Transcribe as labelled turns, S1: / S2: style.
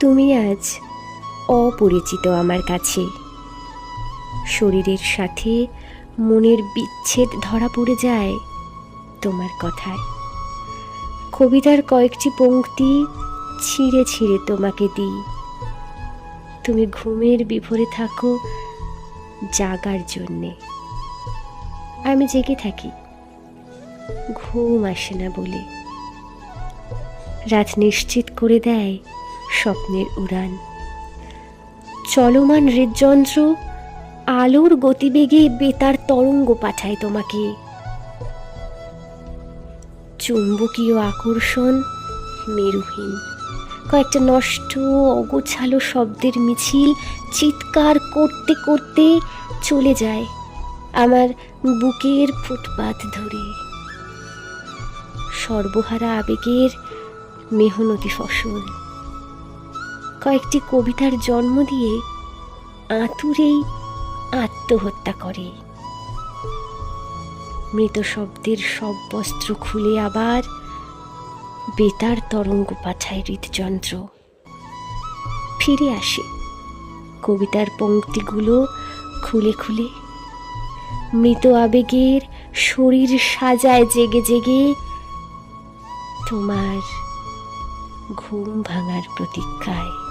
S1: তুমি আজ অপরিচিত আমার কাছে। শরীরের সাথে মনের বিচ্ছেদ ধরা পড়ে যায় তোমার কথায়। কবিতার কয়েকটি পংক্তি ছিঁড়ে ছিঁড়ে তোমাকে দিই। তুমি ঘুমের বিভোরে থাকো জাগার জন্যে। আমি জেগে থাকি। ঘুম আসে না বলে। রাত নিশ্চিত করে দেয় স্বপ্নের উড়ান। চলমান হৃদযন্ত্র আলোর গতিবেগে বেতার তরঙ্গ পাঠায় তোমাকে। চুম্বকীয় আকর্ষণ মেরুহীন। কয়েকটা নষ্ট অগোছালো শব্দের মিছিল চিৎকার করতে করতে চলে যায় আমার বুকের ফুটপাত ধরে। সর্বহারা আবেগের মেহনতি ফসল। কয়েকটি কবিতার জন্ম দিয়ে আতুরেই আত্মহত্যা করে। মৃত শব্দের সব বস্ত্র খুলে আবার বেতার তরঙ্গ পাঠায় হৃদযন্ত্র। ফিরে আসে কবিতার পংক্তিগুলো খুলে খুলে। মৃত আবেগের শরীর সাজায় জেগে জেগে তোমার ঘুম ভাঙার প্রতীক্ষায়।